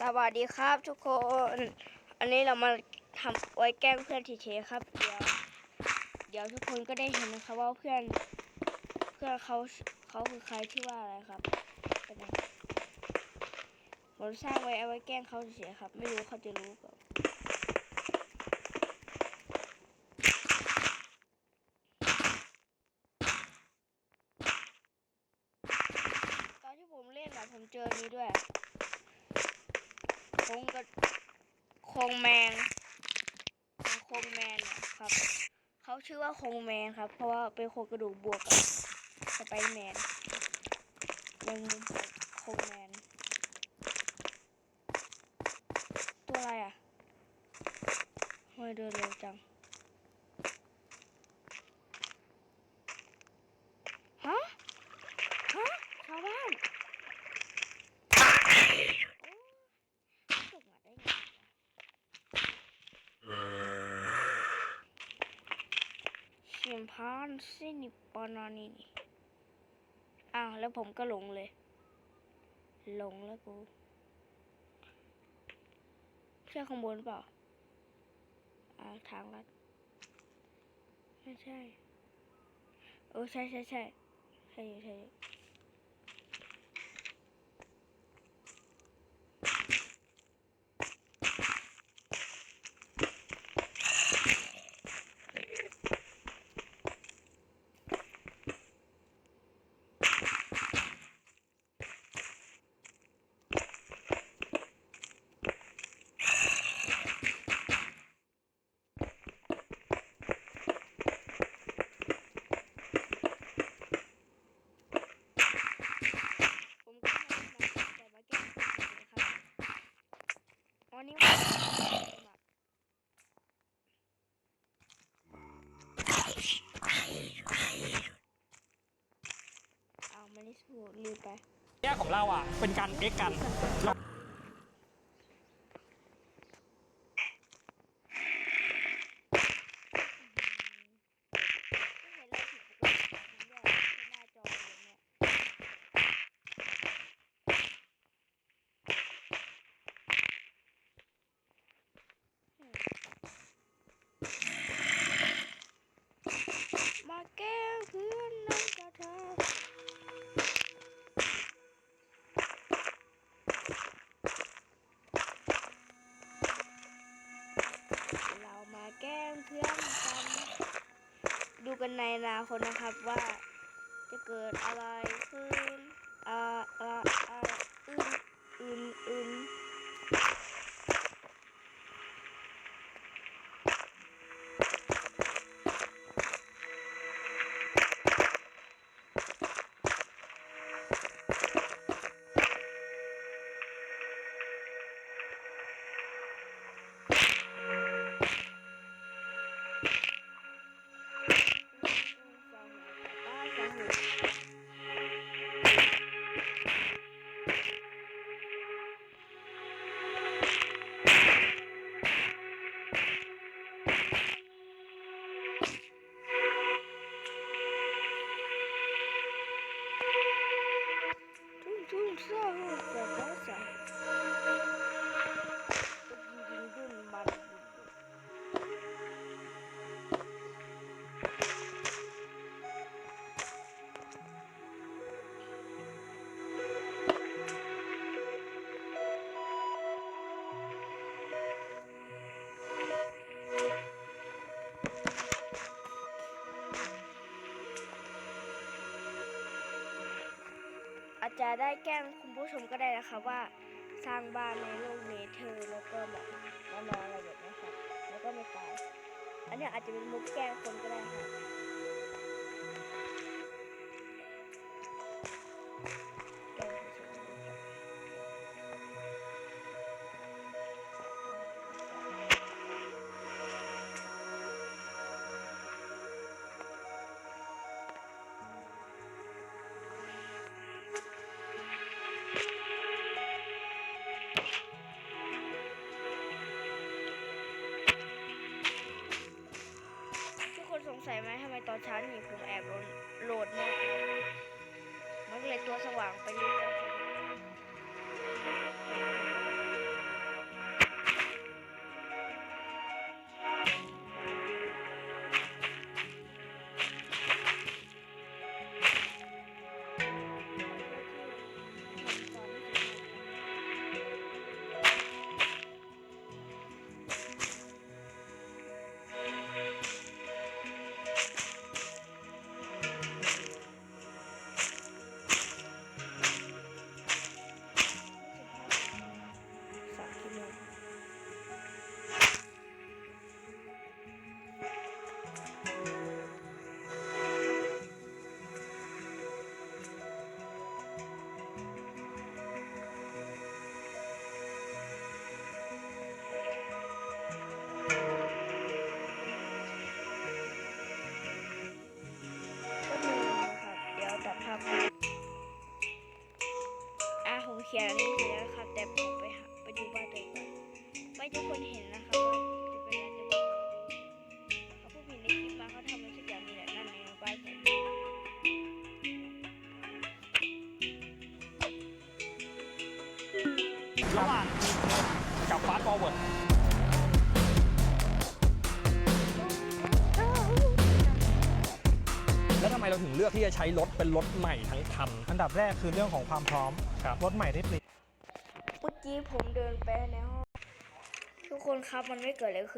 สวัสดีครับทุกคน อันนี้เรามาทำไว้แกล้งเพื่อนทีเฉยๆครับ เดี๋ยว เดี๋ยวทุกคนก็ได้เห็นนะครับว่าเพื่อน เพื่อนเขาเขาคือใครที่ว่าอะไรครับเป็นไงผมสร้างไว้เอาไว้แกล้งเขาเฉยๆครับ ไม่รู้เขาจะรู้เปล่าตอนที่ผมเล่นอะผมเจอนี้ด้วย คงกระโคงแมงโคงแมนครับเขาชื่อว่าโคงแมนครับ เพราะว่าเป็นโครงกระดูกบวกกับสไปแมนแมงมุมโคงแมนตัวอะไรอะทำไมเดินเร็วจัง ฮะ ฮะ ชาวบ้าน ตกมาได้ไงชิม พานซินิปานานีนี่อ้าวแล้วผมก็หลงเลย หลงแล้วกูใช่ข้างบนเปล่าอ่าทางลัดไม่ใช่ โอ้ใช่ใช่ใช่ใช่ใช่อยู่ ผมก็ไม่ได้มาแต่มาแก้ตัวเฉยๆครับวันนี้ผมมา เอามานี่สูลืมไป แยกของเราอะ เป็นการเอ็กกันแล้วไม่เห็นเราผิดปกติจริงด้วยที่หน้าจออย่างเนี้ยมาแก้เพื่อนน้องกระทาเรามาแกล้งเพื่อนกัน ดู กันในอนาคตนะครับว่าจะเกิดอะไรขึ้นอ่าอ่าอ่าอึนอึนอึน ทุ่งทุ่งส จจะได้แกล้งคุณผู้ชมก็ได้นะคะว่าสร้างบ้านในโลกเนเธอร์แล้วก็แบบนอนอะไรแบบนี้ค่ะแล้วก็ไม่ตายอันนี้อาจจะเป็นมุกแกล้งคนก็ได้ค่ะ ช้านี่ผมแอบโหลดโหมด เขียนนี้เสร็จแต่ผมไปหาไปดูบ้านตัวเองก่อนไม่ทุกคนเห็นนะครับว่าจะเป็นอะไรจะบอกเขาผู้ผิดในคลิปมาเขาทำอะไรสักอย่างนี่แหละนั่นเองบ้านผมระหว่างกับฟาสต์ฟอร์เวิร์ด เราถึงเลือกที่จะใช้รถเป็นรถใหม่ทั้งคัน อันดับแรกคือเรื่องของความพร้อมครับ รถใหม่ที่ผลิตเมื่อกี้ผมเดินไปในห้องทุกคนครับมันไม่เกิดอะไรขึ้น